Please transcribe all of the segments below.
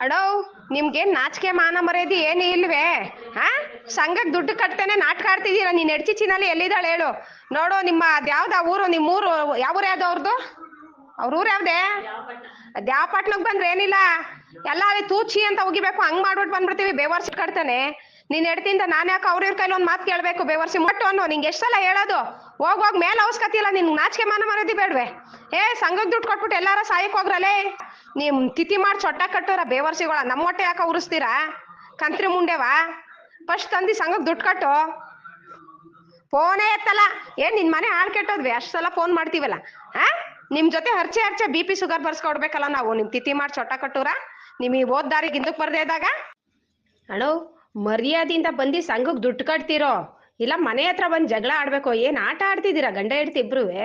ಅಡೋ ನಿಮ್ಗೆ ನಾಚಿಕೆ ಮಾನ ಮರ್ಯಾದೆ ಏನು ಇಲ್ವೇ? ಹಾ ಸಂಘಕ್ಕೆ ದುಡ್ಡು ಕಟ್ತೇನೆ ನಾಟಕ ಆಡ್ತಿದ್ದೀರಾ? ನೀನ್ ಎಡ್ಚಿ ಚಿನಲ್ಲಿ ಎಲ್ಲಿದ್ದಾಳೆ ಹೇಳು. ನೋಡು, ನಿಮ್ಮ ಅದ್ಯಾವ್ದು ಊರು? ನಿಮ್ಮ ಊರು, ಯಾವ ಊರು ಯಾವ್ದು ಅವ್ರದ್ದು ಅವ್ರ ಊರು ಯಾವ್ದೇ? ಅದ್ಯಾವ ಪಟ್ನಕ್ ಬಂದ್ರೆ ಏನಿಲ್ಲ. ಎಲ್ಲ ಅಲ್ಲಿ ತೂಚಿ ಅಂತ ಹೋಗಿಬೇಕು ಹಂಗ್ ಮಾಡ್ಬಿಟ್ಟು ಬಂದ್ಬಿಡ್ತೀವಿ, ಬೇವರ್ಸಿ ಕಟ್ತಾನೆ. ನೀನ್ ಎಡ್ತಿಂದ ನಾನು ಯಾಕೆ ಅವ್ರ ಇವ್ರ ಕೈಲಿ ಒಂದ್ ಮಾತು ಕೇಳ್ಬೇಕು, ಬೇವರ್ಸಿ ಮಟ್ಟು ಅನ್ನೋ, ನಿಂಗೆ ಎಷ್ಟಲ್ಲ ಹೇಳೋದು? ಹೋಗ್ ಹೋಗ್, ಮೇಲೆ ಅವಸ್ಕತಿಲ್ಲ ನಿನ್ ನಾಚಿಕೆ ಮಾನ ಮರದಿ ಬೇಡ್ವೆ. ಏ ಸಂಘಕ್ಕೆ ದುಡ್ಡು ಕೊಟ್ಬಿಟ್ಟು ಎಲ್ಲಾರ ಸಾಯಕ್ ಹೋಗ್ರಲೇ? ನಿಮ್ ತಿಥಿ ಮಾಡಿ ಚೊಟ್ಟ ಕಟ್ಟೋರ ಬೇವರ್ಸಿಗಳ ನಮ್ಮ ಹೊಟ್ಟೆ ಯಾಕ ಉರಿಸ್ತೀರಾ? ಕಂತ್ರಿ ಮುಂಡೆವಾ? ಫಸ್ಟ್ ತಂದಿ ಸಂಘಕ್ ದುಡ್ಡು ಕಟ್ಟು. ಫೋನೇ ಎತ್ತಲ್ಲ. ಏನ್ ನಿನ್ ಮನೆ ಹಾಳು ಕೆಟ್ಟೋದ್ವಿ? ಅಷ್ಟ್ ಸಲ ಫೋನ್ ಮಾಡ್ತೀವಲ್ಲ. ಹಾ ನಿಮ್ ಜೊತೆ ಹರ್ಚೆ ಹರ್ಚೆ ಬಿ ಪಿ ಶುಗರ್ ಬರ್ಸ್ಕೊಡ್ಬೇಕಲ್ಲ ನಾವು. ನಿಮ್ ತಿಥಿ ಮಾಡಿ ಚೊಟ್ಟ ಕಟ್ಟೂರ? ನಿಮಗೆ ಓದ್ ದಾರಿಗೆ ಹಿಂದಕ್ ಬರ್ದೇ ಇದ್ದಾಗ? ಹಲೋ ಮರ್ಯಾದಿಂದ ಬಂದು ಸಂಘಕ್ಕೆ ದುಡ್ಡು ಕಟ್ತಿರೋ? ಇಲ್ಲ ಮನೆ ಹತ್ರ ಬಂದು ಜಗಳ ಆಡ್ಬೇಕು? ಏನ್ ಆಟ ಆಡ್ತಿದ್ದೀರಾ ಗಂಡ ಹಿಡ್ತಿ ಇಬ್ರುವೆ?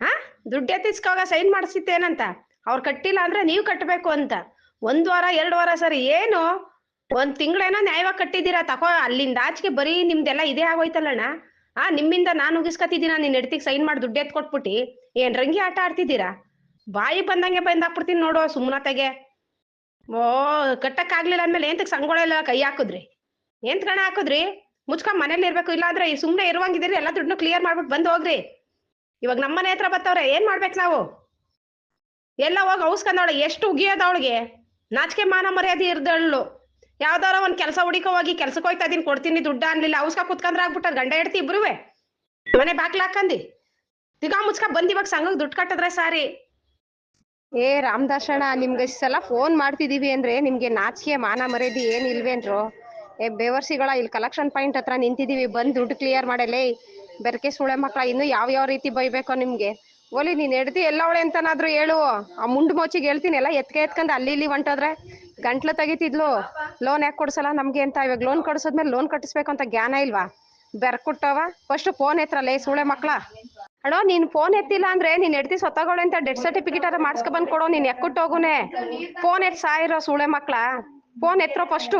ಹಾ ದುಡ್ಡು ಎತ್ತಿಸ್ಕೋಗ ಸೈನ್ ಮಾಡಿಸಿತ್ತೇನಂತ? ಅವ್ರು ಕಟ್ಟಿಲ್ಲ ಅಂದ್ರೆ ನೀವು ಕಟ್ಟಬೇಕು ಅಂತ. ಒಂದ್ ವಾರ, ಎರಡ್ ವಾರ ಸರಿ, ಏನು? ಒಂದ್ ತಿಂಗಳೇನೋ ನ್ಯಾಯವಾಗಿ ಕಟ್ಟಿದ್ದೀರಾ? ತಕೋ, ಅಲ್ಲಿಂದ ಆಚೆಗೆ ಬರೀ ನಿಮ್ದೆಲ್ಲ ಇದೇ ಆಗೋಯ್ತಲ್ಲಣ್ಣ ಆ, ನಿಮ್ಮಿಂದ ನಾನು ಉಗಿಸ್ಕತಿದ್ದೀನ ನಿನ್ನ ಹೆಡ್ತಿಗ್ ಸೈನ್ ಮಾಡಿ ದುಡ್ಡು ಎತ್ ಕೊಟ್ಬಿಟ್ಟು ಏನ್ ರಂಗಿ ಆಟ ಆಡ್ತಿದ್ದೀರಾ? ಬಾಯಿ ಬಂದಂಗೆ ಬಂದ್ ಹಾಕ್ಬಿಡ್ತೀನಿ ನೋಡು ಸುಮ್ನತೆಗೆ ಓ ಕಟ್ಟಕ್ ಆಗ್ಲಿಲ್ಲ ಅಂದ್ಮೇಲೆ ಏಂತಕ್ ಸಂಗೊಳ್ಳೆಲ್ಲ ಕೈ ಹಾಕುದ್ರಿ? ಏಂತ ಕಣ ಹಾಕುದ್ರಿ? ಮುಚ್ಕೊಂಡ್ ಮನೇಲಿ ಇರ್ಬೇಕು ಇಲ್ಲ ಅಂದ್ರೆ ಈ ಸುಮ್ನೆ ಇರುವಂಗಿದ್ದೀರಿ ಎಲ್ಲ ದುಡ್ಡು ಕ್ಲಿಯರ್ ಮಾಡ್ಬಿಟ್ಟು ಬಂದ್ ಹೋಗ್ರಿ. ಇವಾಗ ನಮ್ಮನೆ ಹತ್ರ ಬತ್ತವ್ರೆ, ಏನ್ ಮಾಡ್ಬೇಕು ನಾವು? ಎಲ್ಲ ಹೋಗಿ ಔಸ್ಕಂದವಳ ಎಷ್ಟು ಉಗಿಯೋದ ಅವಳಿಗೆ? ನಾಚಿಕೆ ಮಾನ ಮರ್ಯಾದೆ ಇರ್ದಳು ಯಾವ್ದಾರ ಒಂದ್ ಕೆಲಸ ಹುಡಿಕೋ ಹೋಗಿ ಕೆಲ್ಸಕ್ಕೆ ಹೋಯ್ತಾ ಇದೀನಿ, ಕೊಡ್ತೀನಿ, ದುಡ್ಡ ಅನ್ಲಿಲ್ಲ ಔಸ್ಕ ಕುತ್ಕಂದ್ರ ಆಗ್ಬಿಟ್ಟ ಗಂಡ ಹೆಡ್ತಿ ಇಬ್ರುವೆ. ಮನೆ ಬಾಕ್ಲ ಹಾಕಂದಿ. ತಿಗಾ ಮುಚ್ಕ ಬಂದ್ ಇವಾಗ ಸಂಘಕ್ಕೆ ದುಡ್ಡು ಕಟ್ಟಿದ್ರೆ ಸಾರಿ. ಏ ರಾಮದಾಸಣ್ಣ ನಿಮ್ಗೆ ಸಲ ಫೋನ್ ಮಾಡ್ತಿದೀವಿ ಅಂದ್ರೆ ನಿಮ್ಗೆ ನಾಚಿಕೆ ಮಾನ ಮರ್ಯಾದೆ ಏನ್ ಇಲ್ವೇನ್ರು ಏ ಬೇವರ್ಸಿಗಳ ಇಲ್ಲಿ ಕಲೆಕ್ಷನ್ ಪಾಯಿಂಟ್ ಹತ್ರ ನಿಂತಿದೀವಿ, ಬಂದ್ ದುಡ್ಡು ಕ್ಲಿಯರ್ ಮಾಡಲೇ ಬೆರಕೆ ಸುಳೆ ಮಕ್ಳ, ಇನ್ನು ಯಾವ ಯಾವ ರೀತಿ ಬೈಬೇಕೋ ನಿಮ್ಗೆ. ಓಲಿ ನೀನ್ ಎಡ್ದಿ ಎಲ್ಲವಳೆ ಅಂತನಾದ್ರು ಹೇಳು. ಆ ಮುಂಡ್ ಮೋಚಿಗೆ ಹೇಳ್ತೀನಿ ಎಲ್ಲ, ಎತ್ಕೆ ಎತ್ಕೊಂಡ್ ಅಲ್ಲಿ ಇಲ್ಲಿ ಹೊಂಟೋದ್ರೆ. ಗಂಟ್ಲು ತೆಗಿತಿದ್ಲು. ಲೋನ್ ಯಾಕೆ ಕೊಡ್ಸಲ್ಲ ನಮ್ಗೆ ಅಂತ, ಇವಾಗ ಲೋನ್ ಕೊಡ್ಸೋದ್ಮೇಲೆ ಲೋನ್ ಕಟ್ಟಿಸ್ಬೇಕು ಅಂತ ಜ್ಞಾನ ಇಲ್ವಾ? ಬೆರ್ಕುಟ್ಟವ. ಫಸ್ಟ್ ಫೋನ್ ಎತ್ರಲೇ ಸುಳೆ ಮಕ್ಳ. ಅಣ್ಣ, ನೀನ್ ಫೋನ್ ಎತ್ತಿಲ್ಲ ಅಂದ್ರೆ ನೀನ್ ಎಡ್ತಿ ಸೊತ್ತಗೋಳೆ ಅಂತ ಡೆತ್ ಸರ್ಟಿಫಿಕೇಟ್ ಅದ ಮಾಡ್ಸ್ಕೊ ಬಂದ್ ಕೊಡೋ, ನೀನ್ ಎಕ್ಕುಟ್ಟೋಗುನೆ. ಫೋನ್ ಎತ್ ಸಾಯಿರೋ ಸುಳೆ ಮಕ್ಳ. Phone ಎತ್ತರೋ first